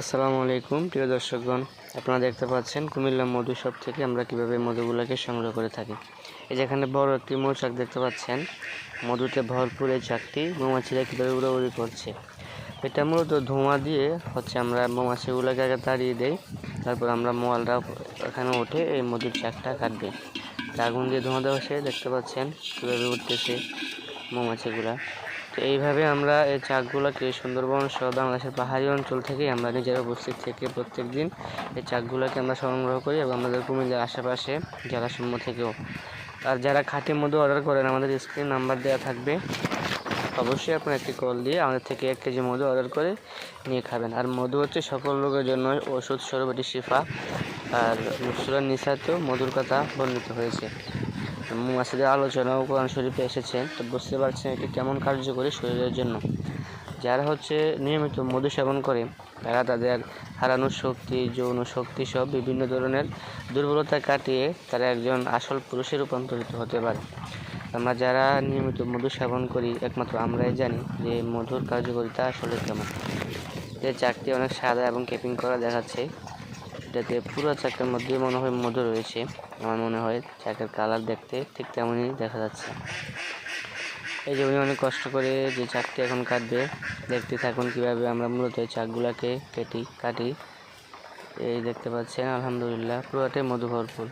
আসসালামু আলাইকুম, প্রিয় দর্শকগণ। আপনারা দেখতে পাচ্ছেন কুমিল্লা মধু শপ থেকে আমরা কীভাবে মধুগুলোকে সংগ্রহ করে থাকি। এই যেখানে বড় একটি মৌচাক দেখতে পাচ্ছেন। মধুতে ভরপুর এই চাকটি মৌমাছিরা কীভাবে উড়াউড়ি করছে। এটা মূলত ধোঁয়া দিয়ে হচ্ছে আমরা মৌমাছিগুলোকে আগে তাড়িয়ে দেই, তারপর আমরা মোয়ালরা এখানে উঠে এই মধুর চাকটা কাটবে। আগুন দিয়ে ধোঁয়া দেওয়া সে দেখতে পাচ্ছেন কীভাবে উঠতেছে মৌমাছিগুলা। তো এইভাবে আমরা এই চাকগুলোকে সুন্দরবন, সহ বাংলাদেশের পাহাড়ি অঞ্চল থেকে আমরা নিজেরা উপস্থিত থেকে প্রত্যেক দিন এই চাকগুলোকে আমরা সংগ্রহ করি এবং আমাদের কুমিল্লার আশেপাশে জেলাসমূহ থেকেও। আর যারা খাঁটি মধু অর্ডার করেন, আমাদের স্ক্রিন নাম্বার দেওয়া থাকবে। অবশ্যই আপনার একটি কল দিয়ে আমাদের থেকে এক কেজি মধু অর্ডার করে নিয়ে খাবেন। আর মধু হচ্ছে সকল রোগের জন্য ওষুধ স্বরূপ এটি শিফা। আর মুসুরার নিশাতেও মধুর কথা বর্ণিত হয়েছে। মাসিদের আলোচনা ও কোরআন শরীফে এসেছে তো বুঝতে পারছেন এটি কেমন কার্যকরী শরীরের জন্য। যারা হচ্ছে নিয়মিত মধু সেবন করে, তারা তাদের হারানোর শক্তি, যৌন শক্তি সহ বিভিন্ন ধরনের দুর্বলতা কাটিয়ে তারা একজন আসল পুরুষে রূপান্তরিত হতে পারে। আমরা যারা নিয়মিত মধু সেবন করি, একমাত্র আমরাই জানি যে মধুর কার্যকারিতা আসলে কেমন। যে চারটি অনেক সাদা এবং কেপিং করা দেখাচ্ছে। এটাতে পুরো চাকের মধ্যে মনে হয় মধু রয়েছে। আমার মনে হয় চাকের কালার দেখতে ঠিক তেমনই দেখা যাচ্ছে। এই যে উনি অনেক কষ্ট করে যে চাকটি এখন কাটবে, দেখতে থাকুন কীভাবে আমরা মূলত এই চাকগুলাকে কেটি, কাটি। এই দেখতে পাচ্ছেন, আলহামদুলিল্লাহ, পুরোটাই মধু ভরপুর।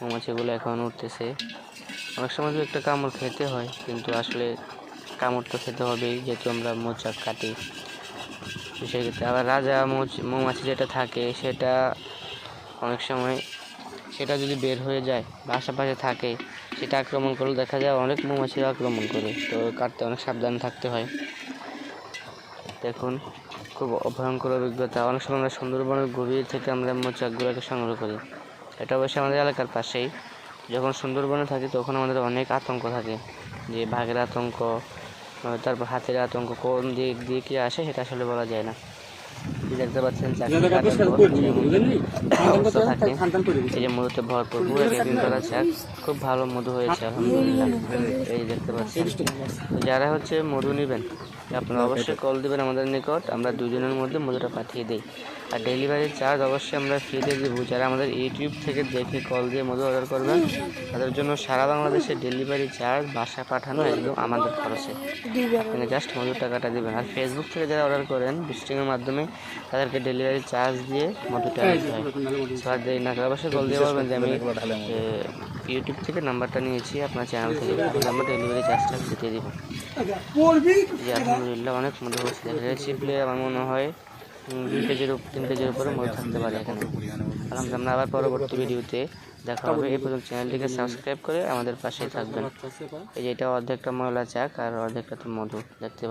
মৌমাছিগুলো এখন উঠতেছে। অনেক সময় তো একটা কামড় খেতে হয়, কিন্তু আসলে কামড় তো খেতে হবেই, যেহেতু আমরা মোচাক কাটি। সেক্ষেত্রে আবার রাজা মৌমাছি যেটা থাকে, সেটা অনেক সময় সেটা যদি বের হয়ে যায় বা আশেপাশে থাকে, সেটা আক্রমণ করলে দেখা যায় অনেক মৌমাছিরা আক্রমণ করে। তো কাটতে অনেক সাবধান থাকতে হয়। দেখুন, খুব ভয়ঙ্কর অভিজ্ঞতা। অনেক সময় আমরা সুন্দরবনের গভীর থেকে আমরা মোচাকগুলোকে সংগ্রহ করি। এটা অবশ্যই আমাদের এলাকার পাশেই। যখন সুন্দরবনে থাকি, তখন আমাদের অনেক আতঙ্ক থাকে। যে বাঘের আতঙ্ক তারপর হাতের আতঙ্ক কোন দিক দিয়ে কি আসে সেটা আসলে বলা যায় না। দেখতে পাচ্ছেন থাকে। এই যে মধুতে ভরপুর পুরো করা খুব ভালো মধু হয়েছে আলহামদুলিল্লাহ। এই দেখতে পাচ্ছেন। যারা হচ্ছে মধু নেবেন আপনারা অবশ্যই কল দেবেন আমাদের নিকট। আমরা দুজনের মধ্যে মধুটা পাঠিয়ে দিই। আর ডেলিভারি চার্জ অবশ্যই আমরা ফ্রিতে দেবো। যারা আমাদের ইউটিউব থেকে দেখে কল দিয়ে মধু অর্ডার করবেন তাদের জন্য সারা বাংলাদেশে ডেলিভারি চার্জ বাসা পাঠানো একদম আমাদের খরচে। মানে জাস্ট মধুর টাকাটা দেবেন। আর ফেসবুক থেকে যারা অর্ডার করেন বিস্টিংয়ের মাধ্যমে তাদেরকে ডেলিভারি চার্জ দিয়ে মধুটা নিতে হয়। আর দেই না অবশ্যই কল দিয়ে বলবেন যে আমি ইউটিউব থেকে নাম্বারটা নিয়েছি আপনার চ্যানেল থেকে। আমরা ডেলিভারি চার্জটা দিয়ে দিব। জি আলহামদুলিল্লাহ অনেক মধু হচ্ছে দেখা যায় চিপলে আমার মনে হয় দুই কেজির তিন কেজির উপরে মধু থাকতে পারে এখানে। আলহামদুলিল্লাহ আমরা আবার পরবর্তী ভিডিওতে দেখা হবে। এই পর্যন্ত চ্যানেলটিকে সাবস্ক্রাইব করে আমাদের পাশেই থাকবেন। এই যে এটা অর্ধেকটা ময়লা চাক আর অর্ধেকটা তো মধু। দেখতে